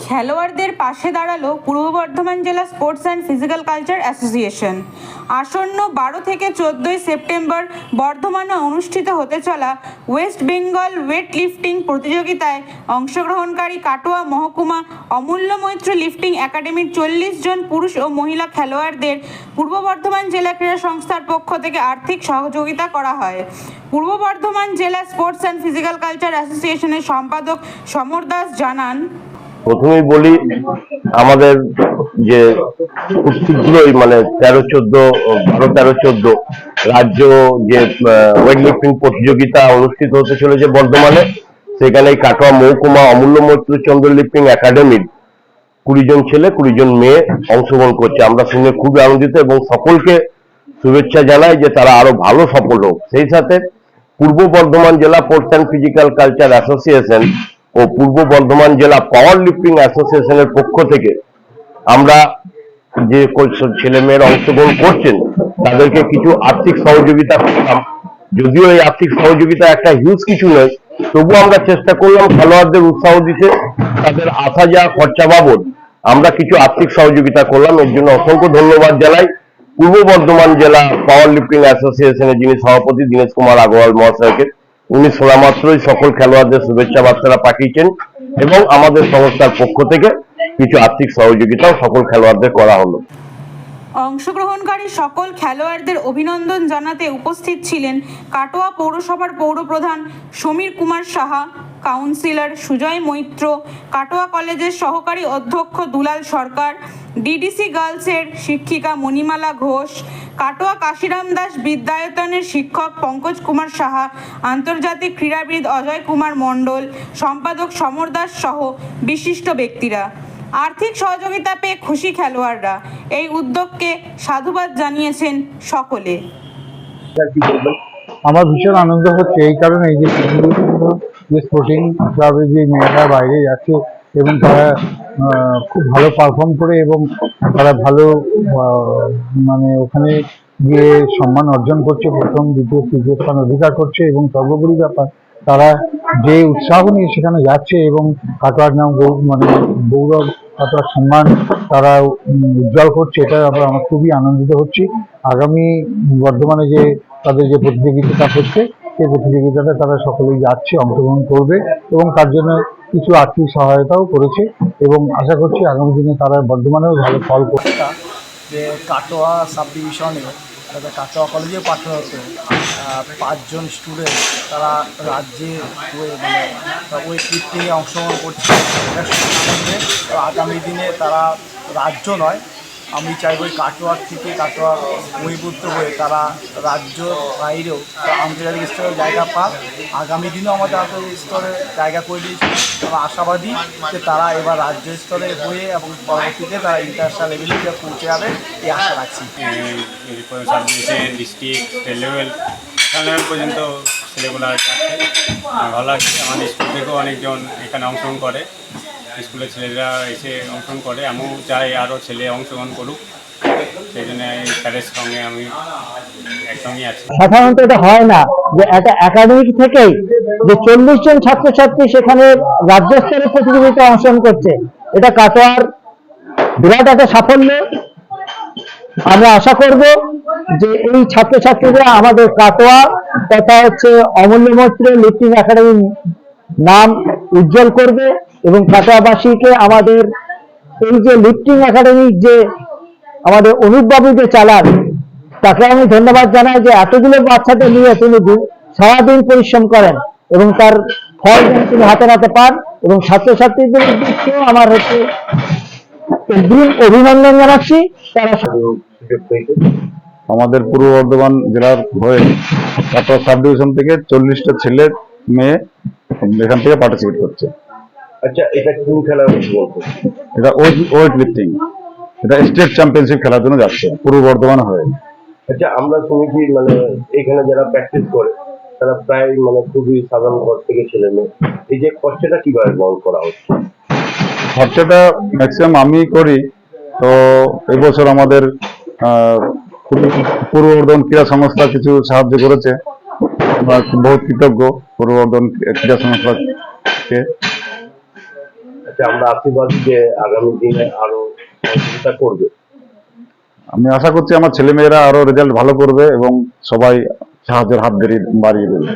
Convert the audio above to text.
খেলোয়াড়দের পাশে দাঁড়াল পূর্ব বর্ধমান জেলা sports and physical culture association. আসন্ন বারো থেকে চোদ্দোই সেপ্টেম্বর বর্ধমানে অনুষ্ঠিত হতে চলা ওয়েস্ট বেঙ্গল ওয়েট লিফটিং প্রতিযোগিতায় অংশগ্রহণকারী কাটোয়া মহকুমা অমূল্য মৈত্র লিফটিং একাডেমির চল্লিশ জন পুরুষ ও মহিলা খেলোয়াড়দের পূর্ব বর্ধমান জেলা ক্রীড়া সংস্থার পক্ষ থেকে আর্থিক সহযোগিতা করা হয়। পূর্ব বর্ধমান জেলা স্পোর্টস অ্যান্ড ফিজিক্যাল কালচার অ্যাসোসিয়েশনের সম্পাদক সমর দাস জানান প্রথমেই বলি, আমাদের যে খুব শীঘ্রই মানে তেরো চোদ্দ বারো তেরো চোদ্দ রাজ্য যে ওয়েট লিফটিং প্রতিযোগিতা অনুষ্ঠিত হতে চলেছে বর্ধমানে সেখানে কাটোয়া মহকুমা অমূল্য মৈত্র চন্দ্র লিফটিং একাডেমির কুড়ি জন ছেলে, কুড়ি জন মেয়ে অংশগ্রহণ করছে। আমরা শুনে খুবই আনন্দিত এবং সকলকে শুভেচ্ছা জানাই যে তারা আরও ভালো সফল হোক। সেই সাথে পূর্ব বর্ধমান জেলা sports and physical culture association ও পূর্ব বর্ধমান জেলা পাওয়ার লিফটিং অ্যাসোসিয়েশনের পক্ষ থেকে আমরা যে ছেলে মেয়েরা অংশগ্রহণ করছেন, তাদেরকে কিছু আর্থিক সহযোগিতা করলাম। যদিও এই আর্থিক সহযোগিতা একটা হিউজ কিছু নয়, তবুও আমরা চেষ্টা করলাম খেলোয়াড়দের উৎসাহ দিতে, তাদের আসা যাওয়া খরচা বাবদ আমরা কিছু আর্থিক সহযোগিতা করলাম। এর জন্য অসংখ্য ধন্যবাদ জানাই পূর্ব বর্ধমান জেলা পাওয়ার লিফটিং অ্যাসোসিয়েশনের যিনি সভাপতি দীনেশ কুমার আগরওয়াল মহাশয়কে। উনি শোনা মাত্রই সকল খেলোয়াড়দের শুভেচ্ছা বার্তারা পাঠিয়েছেন এবং আমাদের সংস্থার পক্ষ থেকে কিছু আর্থিক সহযোগিতাও সকল খেলোয়াড়দের করা হলো। অংশগ্রহণকারী সকল খেলোয়াড়দের অভিনন্দন জানাতে উপস্থিত ছিলেন কাটোয়া পৌরসভার পৌরপ্রধান সমীর কুমার সাহা, কাউন্সিলর সুজয় মৈত্র, কাটোয়া কলেজের সহকারী অধ্যক্ষ দুলাল সরকার, ডিডিসি গার্লসের শিক্ষিকা মণিমালা ঘোষ কাটোয়া কাশিরাম দাস বিদ্যায়তনের শিক্ষক পঙ্কজ কুমার সাহা, আন্তর্জাতিক ক্রীড়াবিদ অজয় কুমার মণ্ডল, সম্পাদক সমর দাস সহ বিশিষ্ট ব্যক্তিরা। আর্থিক সহযোগিতা পেয়ে খুশি খেলোয়াড়রা। এই উদ্যোগকে সাধুবাদ জানিয়েছেন সকলে। আমার ভীষণ আনন্দ হচ্ছে এই কারণে যে স্পোর্টিং ক্লাবে যে মেয়েরা বাইরে যাচ্ছে এবং তারা খুব ভালো পারফর্ম করে এবং তারা ভালো মানে ওখানে গিয়ে সম্মান অর্জন করছে। প্রথম, দ্বিতীয়, তৃতীয় স্থান অধিকার করছে এবং সর্বোপরি ব্যাপার, তারা যে উৎসাহ নিয়ে সেখানে যাচ্ছে এবং কাটোয়ার নাম মানে গৌরব কাটোয়ার সম্মান তারা উজ্জ্বল করছে, এটা আবার আমরা খুবই আনন্দিত হচ্ছি। আগামী বর্ধমানে যে তাদের যে প্রতিযোগিতা হচ্ছে সেই প্রতিযোগিতাটা তারা সকলেই যাচ্ছে, অংশগ্রহণ করবে এবং তার জন্য কিছু আর্থিক সহায়তাও করেছে এবং আশা করছি আগামী দিনে তারা বর্ধমানেও ভালো ফল করবে। যে কাটোয়া সাব ডিভিশনে তবে কাটোয়া কলেজে পাঠরত পাঁচজন স্টুডেন্ট তারা রাজ্যে ওয়ে- মানে ওই লিফটিংয়ে অংশগ্রহণ করছে। আগামী দিনে তারা রাজ্য নয় আমি চাইব কাটোয়ার থেকে কাটোয়া বহির্ভূত হয়ে তারা রাজ্য বাইরেও তারা আন্তর্জাতিক স্তরে জায়গা পাক। আগামী দিনেও আমাদের আন্তর্জাতিক স্তরে জায়গা করে দিয়েছে। আমরা আশাবাদী যে তারা এবার রাজ্য স্তরে হয়ে এবং পরবর্তীতে তারা ইন্টারন্যাশনাল লেভেলে পৌঁছে যাবে এই আশা রাখছি। ডিস্ট্রিক্ট লেভেল লেভেল পর্যন্ত ছেলেগুলো আর ভালো লাগছে। আমাদের স্কুল থেকেও অনেকজন এখানে অংশগ্রহণ করে। স্কুলের ছেলেরা এসে অংশগ্রহণ করে, আমিও চাই আরও ছেলে অংশগ্রহণ করুক। সেই জন্য স্যারের সঙ্গে আমি একসঙ্গেই আছি। সাধারণত এটা হয় না যে একটা একাডেমিক থেকেই যে চল্লিশ জন ছাত্রছাত্রী সেখানে রাজ্য স্তরের প্রতিযোগিতায় অংশগ্রহণ করছে। এটা কাটোয়ার বিরাট একটা সাফল্য। আমরা আশা করব যে এই ছাত্রছাত্রীরা আমাদের কাটোয়া, তথা হচ্ছে অমূল্য মৈত্র লিফটিং একাডেমি নাম উজ্জ্বল করবে। এবং পাশাপাশিকে আমাদের এই যে লিফটিং একাডেমির যে আমাদের অনুপ বাবু যে চালান, তাকে আমি ধন্যবাদ জানাই যে এতগুলো বাচ্চাদের নিয়ে তিনি দিন- সারাদিন পরিশ্রম করেন এবং তার ফল তিনি হাতে হাতে পান এবং ছাত্রছাত্রীদের উদ্দেশ্যেও আমার হচ্ছে অভিনন্দন জানাচ্ছি। তারা আমাদের পূর্ব বর্ধমান জেলার হয়ে কাটোয়া সাব ডিভিশন থেকে চল্লিশটা ছেলে, মেয়ে এখান থেকে পার্টিসিপেট করছে। আচ্ছা এটা কোন খেলা হচ্ছে বলতো এটা ওয়েট লিফটিং। এটা স্টেট চ্যাম্পিয়নশিপ খেলার জন্য যাচ্ছে পূর্ব বর্ধমান হয়ে। আচ্ছা আমরা শুনেছি মানে এখানে যারা প্র্যাকটিস করে তারা প্রায় মানে খুবই সাধারণ ঘর থেকে ছেলে মেয়ে। এই যে খরচাটা কীভাবে বহন করা হচ্ছে? খরচাটা ম্যাক্সিমাম আমি করি তো এবছর আমাদের আহ, পূর্ব- বর্ধমান ক্রীড়া সংস্থা কিছু সাহায্য করেছে। আমরা বহুত কৃতজ্ঞ পূর্ব বর্ধমান ক্রীড়া সংস্থাকে। আমরা আশীর্বাদী যে আগামী দিনে আরও সহযোগিতা করবে। আমি আশা করছি আমার ছেলে মেয়েরা আরও রেজাল্ট ভালো করবে এবং সবাই সাহায্যের হাত বাড়িয়ে দেবে।